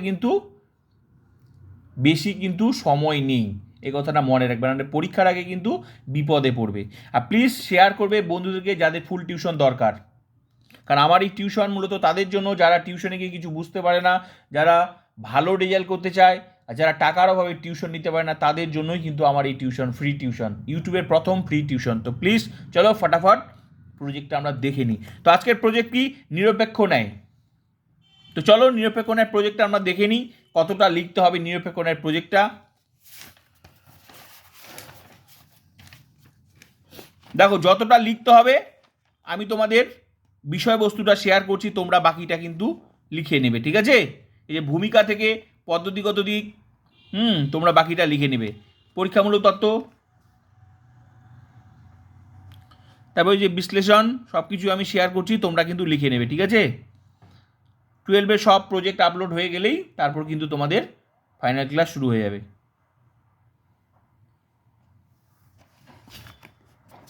কিন্তু বেশি কিন্তু সময় নেই। এই কথাটা মনে রাখবেন। মানে পরীক্ষার আগে কিন্তু বিপদে পড়বে। আর প্লিজ শেয়ার করবে বন্ধুদেরকে যাদের ফুল টিউশন দরকার। কারণ আমার এই টিউশন মূলত তাদের জন্য যারা টিউশনে গিয়ে কিছু বুঝতে পারে না, যারা ভালো রেজাল্ট করতে চায়, আর যারা টাকার অভাবে টিউশন নিতে পারে না, তাদের জন্যই কিন্তু আমার এই টিউশন ফ্রি টিউশন ইউটিউবের প্রথম ফ্রি টিউশন তো প্লিজ চলো ফটাফট প্রজেক্টটা আমরা দেখে নিই। তো আজকের প্রজেক্ট কি? নিরপেক্ষ ন্যায়। তো চলো নিরপেক্ষণের প্রজেক্টটা আমরা দেখে নিই, কতটা লিখতে হবে নিরপেক্ষণের প্রজেক্টটা দেখো, যতটা লিখতে হবে, আমি তোমাদের বিষয়বস্তুটা শেয়ার করছি, তোমরা বাকিটা কিন্তু লিখে নেবে, ঠিক আছে? এই যে ভূমিকা থেকে পদ্ধতিগত দিক, হুম, তোমরা বাকিটা লিখে নেবে। পরীক্ষামূলক তত্ত্ব। তারপর যে বিশ্লেষণ সব কিছু আমি শেয়ার করছি, তোমরা কিন্তু লিখে নেবে, ঠিক আছে? টুয়েলভের সব প্রজেক্ট আপলোড হয়ে গেলেই তারপর কিন্তু তোমাদের ফাইনাল ক্লাস শুরু হয়ে যাবে।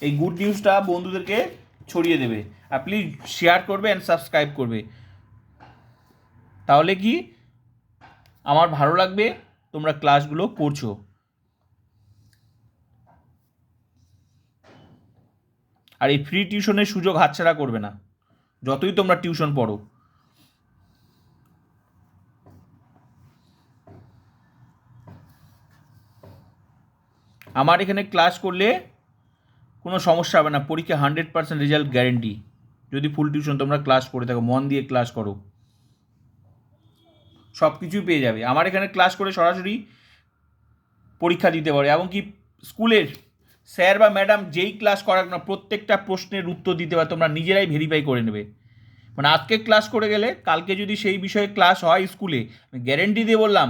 এই গুড নিউজটা বন্ধুদেরকে ছড়িয়ে দেবে। আর প্লিজ শেয়ার করবে অ্যান্ড সাবস্ক্রাইব করবে। তাহলে কি? আমার ভালো লাগবে, তোমরা ক্লাসগুলো করছ। আর এই ফ্রি টিউশনের সুযোগ হাতছাড়া করবে না। যতই তোমরা টিউশন পড়ো। আমার এখানে ক্লাস করলে কোনো সমস্যা হবে না। পরীক্ষা হান্ড্রেড পার্সেন্ট রেজাল্ট গ্যারেন্টি যদি ফুল টিউশন তোমরা ক্লাস করে থাকো, মন দিয়ে ক্লাস করো। সব কিছুই পেয়ে যাবে। আমার এখানে ক্লাস করে সরাসরি পরীক্ষা দিতে পারে এমনকি স্কুলের স্যার বা ম্যাডাম যেই ক্লাস করাক না, প্রত্যেকটা প্রশ্নের উত্তর দিতে পারে, তোমরা নিজেরাই ভেরিফাই করে নেবে। মানে আজকে ক্লাস করে গেলে, কালকে যদি সেই বিষয়ে ক্লাস হয় স্কুলে, আমি গ্যারেন্টি দিয়ে বললাম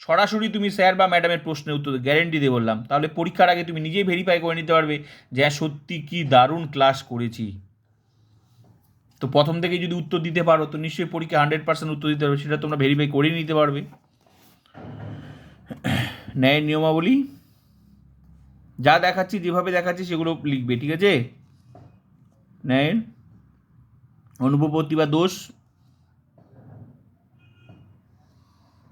সরাসরি তুমি স্যার বা ম্যাডামের প্রশ্নের উত্তর গ্যারেন্টি দিয়ে বললাম। তাহলে পরীক্ষার আগে তুমি নিজেই ভেরিফাই করে নিতে পারবে যে হ্যাঁ সত্যি কি দারুণ ক্লাস করেছি। তো প্রথম থেকে যদি উত্তর দিতে পারো, তো নিশ্চয়ই পরীক্ষা হান্ড্রেড পার্সেন্ট উত্তর দিতে পারবে, সেটা তোমরা ভেরিফাই করে নিতে পারবে। ন্যায়ের নিয়মাবলী, যা দেখাচ্ছি, যেভাবে দেখাচ্ছি, সেগুলো লিখবে, ঠিক আছে? ন্যায়ের অনুপপত্তি বা দোষ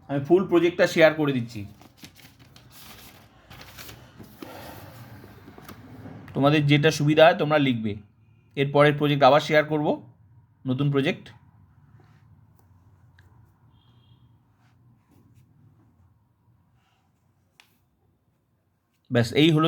আমি ফুল প্রজেক্টটা শেয়ার করে দিচ্ছি। তোমাদের যেটা সুবিধা হয় তোমরা লিখবে। এরপরের প্রজেক্ট আবার শেয়ার করব, নতুন প্রজেক্ট ব্যাস, এই হলো